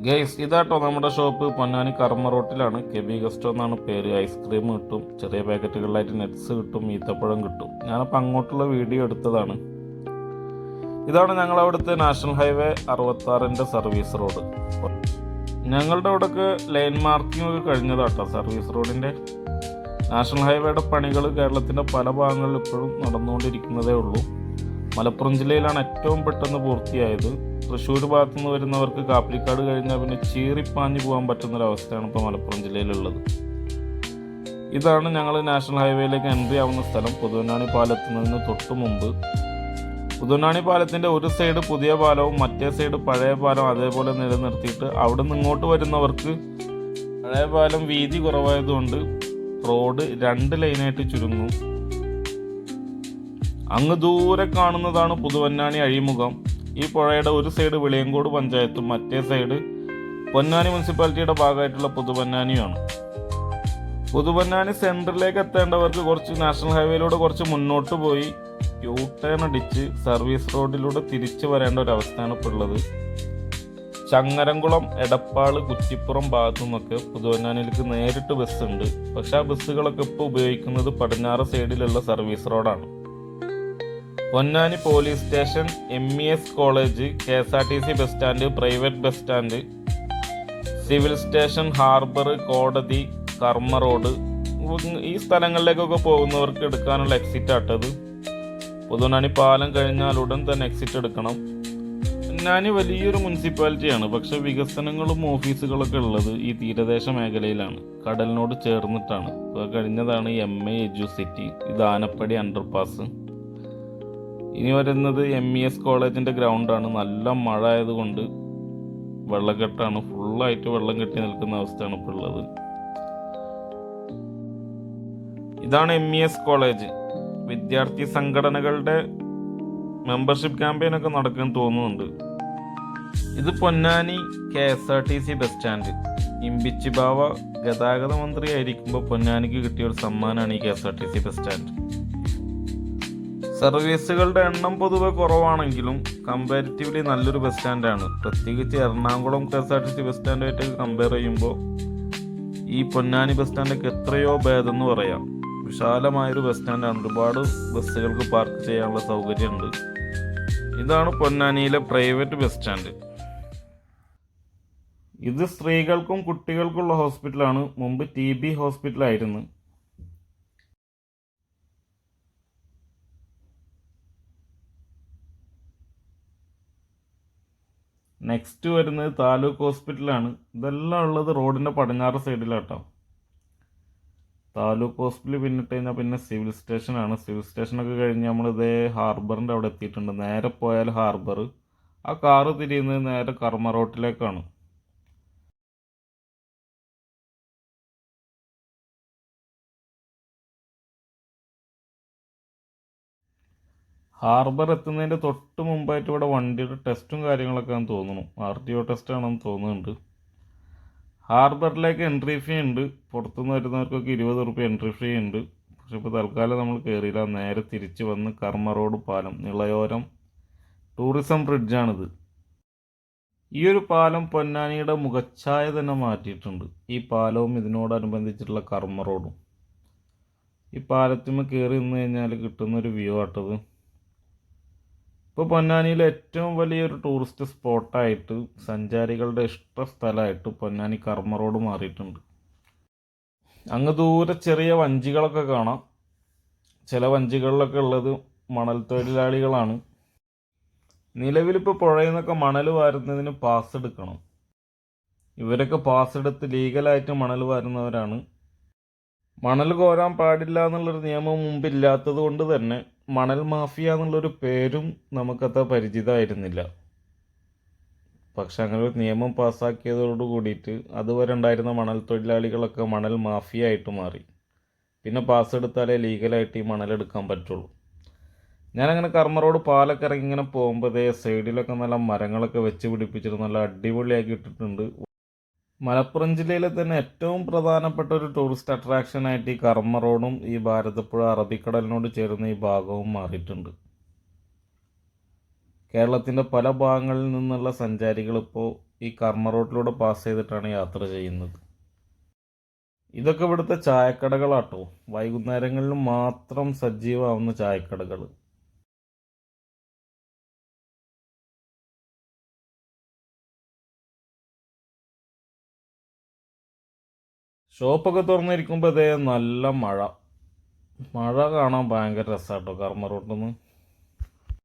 Guys ഇതാട്ടോ നമ്മുടെ shop. Ponnani കർമ്മ റോട്ടിലാണ്. കെബി ഗസ്റ്റോ എന്നാണ് പേര്. ഐസ്ക്രീം കിട്ടും ചെറിയ പാക്കറ്റുകളിലായിട്ട് നെറ്റ്സ് കിട്ടും ഈത്തപ്പഴം കിട്ടും. ഞാനപ്പോൾ അങ്ങോട്ടുള്ള വീഡിയോ എടുത്തതാണ്. ഇതാണ് ഞങ്ങൾ അവിടുത്തെ നാഷണൽ ഹൈവേ അറുപത്താറിന്റെ സർവീസ് റോഡ്. ഞങ്ങളുടെ അവിടെയൊക്കെ ലൈൻ മാർക്കിംഗ് ഒക്കെ കഴിഞ്ഞതാട്ടോ സർവീസ് റോഡിന്റെ നാഷണൽ ഹൈവേയുടെ പണികൾ കേരളത്തിന്റെ പല ഭാഗങ്ങളിൽ ഇപ്പോഴും നടന്നുകൊണ്ടിരിക്കുന്നതേ ഉള്ളൂ. മലപ്പുറം ജില്ലയിലാണ് ഏറ്റവും പെട്ടെന്ന് പൂർത്തിയായത്. തൃശ്ശൂർ ഭാഗത്തു നിന്ന് വരുന്നവർക്ക് കാപ്പിലിക്കാട് കഴിഞ്ഞാൽ പിന്നെ ചീറിപ്പാഞ്ഞു പോകാൻ പറ്റുന്നൊരവസ്ഥയാണ് ഇപ്പോൾ മലപ്പുറം ജില്ലയിലുള്ളത്. ഇതാണ് ഞങ്ങൾ നാഷണൽ ഹൈവേയിലേക്ക് എൻട്രി ആവുന്ന സ്ഥലം. പുതുവനാണി പാലത്തുന്നതിന് തൊട്ട് മുമ്പ്. പുതുവനാണി പാലത്തിന്റെ ഒരു സൈഡ് പുതിയ പാലവും മറ്റേ സൈഡ് പഴയ പാലം അതേപോലെ നിലനിർത്തിയിട്ട് അവിടെ നിന്ന് ഇങ്ങോട്ട് വരുന്നവർക്ക് പഴയ പാലം വീതി കുറവായതുകൊണ്ട് റോഡ് രണ്ട് ലൈനായിട്ട് ചുരുങ്ങും. അങ്ങ് ദൂരെ കാണുന്നതാണ് പുതുവന്നാണി അഴിമുഖം. ഈ പുഴയുടെ ഒരു സൈഡ് വിളിയങ്കോട് പഞ്ചായത്തും മറ്റേ സൈഡ് പൊന്നാനി മുനിസിപ്പാലിറ്റിയുടെ ഭാഗമായിട്ടുള്ള പുതുപൊന്നാനിയുമാണ്. പുതുപൊന്നാനി സെന്ററിലേക്ക് എത്തേണ്ടവർക്ക് കുറച്ച് നാഷണൽ ഹൈവേയിലൂടെ കുറച്ച് മുന്നോട്ട് പോയി യൂ ടേൺ അടിച്ച് സർവീസ് റോഡിലൂടെ തിരിച്ചു വരേണ്ട ഒരു അവസ്ഥയാണ് ഇപ്പോൾ ഉള്ളത്. ചങ്ങരംകുളം എടപ്പാൾ കുറ്റിപ്പുറം ഭാഗത്തു നിന്നൊക്കെ പുതുവന്നാനിലേക്ക് നേരിട്ട് ബസ് ഉണ്ട് പക്ഷെ ആ ബസ്സുകളൊക്കെ ഇപ്പോൾ ഉപയോഗിക്കുന്നത് പടിഞ്ഞാറ് സൈഡിലുള്ള സർവീസ് റോഡാണ്. Ponnani police station M E S college K S R T C bus stand private bus stand civil station harbour കോടതി കർമ്മ റോഡ്. ഈ സ്ഥലങ്ങളിലേക്കൊക്കെ പോകുന്നവർക്ക് എടുക്കാനുള്ള എക്സിറ്റ് ആട്ടത് പൊതുനാണി പാലം കഴിഞ്ഞാൽ ഉടൻ തന്നെ എക്സിറ്റ് എടുക്കണം. പൊന്നാനി വലിയൊരു മുനിസിപ്പാലിറ്റിയാണ് പക്ഷെ വികസനങ്ങളും ഓഫീസുകളൊക്കെ ഉള്ളത് ഈ തീരദേശ മേഖലയിലാണ്. കടലിനോട് ചേർന്നിട്ടാണ്. കഴിഞ്ഞതാണ് എം എ എജു സിറ്റി ഇത് ആനപ്പടി അണ്ടർപാസ് ഇനി വരുന്നത് എം ഇ എസ് കോളേജിന്റെ ഗ്രൗണ്ടാണ് നല്ല മഴ ആയതുകൊണ്ട് വെള്ളക്കെട്ടാണ്. ഫുള്ളായിട്ട് വെള്ളം കെട്ടി നിൽക്കുന്ന അവസ്ഥയാണ് ഇപ്പോൾ ഉള്ളത്. ഇതാണ് എം ഇ എസ് കോളേജ് വിദ്യാർത്ഥി സംഘടനകളുടെ മെമ്പർഷിപ്പ് ക്യാമ്പയിൻ ഒക്കെ നടക്കാൻ തോന്നുന്നുണ്ട്. ഇത് Ponnani K S R T C bus stand Imbichi Bava ഗതാഗത മന്ത്രി ആയിരിക്കുമ്പോൾ പൊന്നാനിക്ക് കിട്ടിയ ഒരു സമ്മാനമാണ് ഈ K S R T C bus stand സർവീസുകളുടെ എണ്ണം പൊതുവെ കുറവാണെങ്കിലും കമ്പാരിറ്റീവ്ലി നല്ലൊരു ബസ് സ്റ്റാൻഡാണ് പ്രത്യേകിച്ച് Ernakulam K S R T C bus സ്റ്റാൻഡായിട്ട് compare ചെയ്യുമ്പോൾ ഈ പൊന്നാനി ബസ് സ്റ്റാൻഡൊക്കെ എത്രയോ ഭേദം എന്ന് പറയാം. വിശാലമായൊരു ബസ് സ്റ്റാൻഡാണ് ഒരുപാട് ബസ്സുകൾക്ക് പാർക്ക് ചെയ്യാനുള്ള സൗകര്യമുണ്ട്. ഇതാണ് പൊന്നാനിയിലെ പ്രൈവറ്റ് ബസ് സ്റ്റാൻഡ് ഇത് സ്ത്രീകൾക്കും കുട്ടികൾക്കുള്ള ഹോസ്പിറ്റലാണ് മുമ്പ് ടി ബി ഹോസ്പിറ്റലായിരുന്നു നെക്സ്റ്റ് വരുന്നത് താലൂക്ക് ഹോസ്പിറ്റലാണ് ഇതെല്ലാം ഉള്ളത് റോഡിന്റെ പടിഞ്ഞാറ് സൈഡിലാട്ടോ താലൂക്ക് ഹോസ്പിറ്റൽ പിന്നിട്ട് കഴിഞ്ഞാൽ പിന്നെ സിവിൽ സ്റ്റേഷനാണ് സിവിൽ സ്റ്റേഷനൊക്കെ കഴിഞ്ഞ് നമ്മൾ ഇതേ ഹാർബറിന്റെ അവിടെ എത്തിയിട്ടുണ്ട്. നേരെ പോയാൽ ഹാർബർ ആ കാറ് തിരിയുന്നത് നേരെ കർമ്മ റോട്ടിലേക്കാണ് ഹാർബർ എത്തുന്നതിന്റെ തൊട്ട് മുമ്പായിട്ട് ഇവിടെ വണ്ടിയുടെ ടെസ്റ്റും കാര്യങ്ങളൊക്കെ തോന്നുന്നു. ആർ ടി ഒ ടെസ്റ്റ് ആണെന്ന് തോന്നുന്നുണ്ട്. ഹാർബറിലേക്ക് എൻട്രി ഫീ ഉണ്ട്. പുറത്തുനിന്ന് വരുന്നവർക്കൊക്കെ ഇരുപത് റുപ്യ എൻട്രി ഫീ ഉണ്ട്. പക്ഷെ ഇപ്പോൾ തൽക്കാലം നമ്മൾ കയറിയില്ല നേരെ തിരിച്ച് വന്ന് കർമ്മ റോഡ് പാലം നിളയോരം ടൂറിസം ബ്രിഡ്ജാണിത് ഈ ഒരു പാലം പൊന്നാനിയുടെ മുഖച്ഛായ തന്നെ മാറ്റിയിട്ടുണ്ട്. ഈ പാലവും ഇതിനോടനുബന്ധിച്ചിട്ടുള്ള കർമ്മ റോഡും. ഈ പാലത്തിന് കയറി നിന്ന് കഴിഞ്ഞാൽ കിട്ടുന്നൊരു വ്യൂ ആട്ടത്. ഇപ്പോൾ പൊന്നാനിയിലെ ഏറ്റവും വലിയൊരു ടൂറിസ്റ്റ് സ്പോട്ടായിട്ട് സഞ്ചാരികളുടെ ഇഷ്ട സ്ഥലമായിട്ട് പൊന്നാനി കർമ്മ റോഡ് മാറിയിട്ടുണ്ട്. അങ്ങ് ദൂരെ ചെറിയ വഞ്ചികളൊക്കെ കാണാം. ചില വഞ്ചികളിലൊക്കെ ഉള്ളത് മണൽ തൊഴിലാളികളാണ്. നിലവിലിപ്പോൾ പുഴയിൽ നിന്നൊക്കെ മണൽ വാരുന്നതിന് പാസ് എടുക്കണം. ഇവരൊക്കെ പാസ് എടുത്ത് ലീഗലായിട്ട് മണൽ വാരുന്നവരാണ്. മണൽ കോരാൻ പാടില്ല എന്നുള്ളൊരു നിയമം മുമ്പില്ലാത്തത് കൊണ്ട് തന്നെ മണൽ മാഫിയ എന്നുള്ളൊരു പേരും നമുക്കത്ര പരിചിതമായിരുന്നില്ല. പക്ഷെ അങ്ങനെ ഒരു നിയമം പാസ്സാക്കിയതോട് കൂടിയിട്ട് അതുവരെ ഉണ്ടായിരുന്ന മണൽ തൊഴിലാളികളൊക്കെ മണൽ മാഫിയ ആയിട്ട് മാറി. പിന്നെ പാസ് എടുത്താലേ ലീഗലായിട്ട് ഈ മണലെടുക്കാൻ പറ്റുള്ളൂ. ഞാനങ്ങനെ കർമ്മ റോഡ് പാലൊക്കെ ഇറങ്ങി ഇങ്ങനെ പോകുമ്പോഴേ സൈഡിലൊക്കെ നല്ല മരങ്ങളൊക്കെ വെച്ച് പിടിപ്പിച്ചിട്ട് നല്ല അടിപൊളിയാക്കി ഇട്ടിട്ടുണ്ട്. മലപ്പുറം ജില്ലയിലെ തന്നെ ഏറ്റവും പ്രധാനപ്പെട്ട ഒരു ടൂറിസ്റ്റ് അട്രാക്ഷനായിട്ട് ഈ കർമ്മ റോഡും ഈ ഭാരതപ്പുഴ അറബിക്കടലിനോട് ചേരുന്ന ഈ ഭാഗവും മാറിയിട്ടുണ്ട്. കേരളത്തിന്റെ പല ഭാഗങ്ങളിൽ നിന്നുള്ള സഞ്ചാരികൾ ഇപ്പോൾ ഈ കർമ്മ റോഡിലൂടെ പാസ് ചെയ്തിട്ടാണ് യാത്ര ചെയ്യുന്നത്. ഇതൊക്കെ ഇവിടുത്തെ ചായക്കടകളാട്ടോ. വൈകുന്നേരങ്ങളിൽ മാത്രം സജീവമാവുന്ന ചായക്കടകൾ ഷോപ്പൊക്കെ തുറന്നിരിക്കുമ്പോൾ ഇതേ നല്ല മഴ. മഴ കാണാൻ ഭയങ്കര രസമാട്ടോ കർമ്മ റോട്ടിൽ നിന്ന്